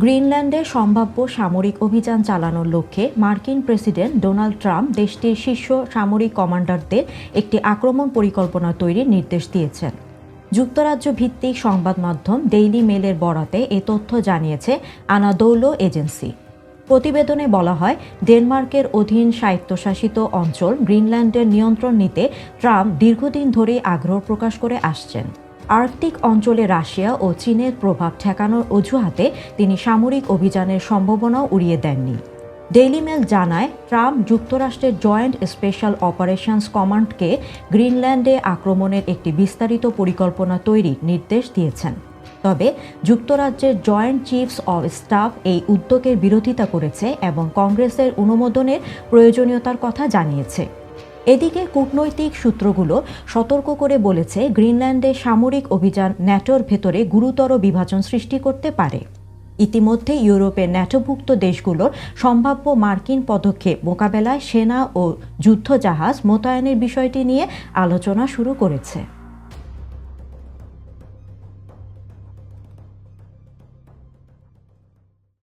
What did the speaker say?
গ্রিনল্যান্ডে সম্ভাব্য সামরিক অভিযান চালানোর লক্ষ্যে মার্কিন প্রেসিডেন্ট ডোনাল্ড ট্রাম্প দেশটির শীর্ষ সামরিক কমান্ডারদের একটি আক্রমণ পরিকল্পনা তৈরির নির্দেশ দিয়েছেন। যুক্তরাজ্য ভিত্তিক সংবাদ মাধ্যম ডেইলি মেলের বরাতে এ তথ্য জানিয়েছে আনাদৌলো এজেন্সি। প্রতিবেদনে বলা হয়, ডেনমার্কের অধীন স্বায়ত্তশাসিত অঞ্চল গ্রিনল্যান্ডের নিয়ন্ত্রণ নিতে ট্রাম্প দীর্ঘদিন ধরেই আগ্রহ প্রকাশ করে আসছেন। আর্কটিক অঞ্চলে রাশিয়া ও চীনের প্রভাব ঠেকানোর অজুহাতে তিনি সামরিক অভিযানের সম্ভাবনাও উড়িয়ে দেননি। ডেইলি মেল জানায়, ট্রাম্প যুক্তরাষ্ট্রের জয়েন্ট স্পেশাল অপারেশনস কমান্ডকে গ্রিনল্যান্ডে আক্রমণের একটি বিস্তারিত পরিকল্পনা তৈরির নির্দেশ দিয়েছেন। তবে যুক্তরাজ্যের জয়েন্ট চিফস অব স্টাফ এই উদ্যোগের বিরোধিতা করেছে এবং কংগ্রেসের অনুমোদনের প্রয়োজনীয়তার কথা জানিয়েছে। এদিকে কূটনৈতিক সূত্রগুলো সতর্ক করে বলেছে, গ্রিনল্যান্ডে সামরিক অভিযান ন্যাটোর ভেতরে গুরুতর বিভাজন সৃষ্টি করতে পারে। ইতিমধ্যে ইউরোপের ন্যাটোভুক্ত দেশগুলোর সম্ভাব্য মার্কিন পদক্ষেপ মোকাবেলায় সেনা ও যুদ্ধজাহাজ মোতায়েনের বিষয়টি নিয়ে আলোচনা শুরু করেছে।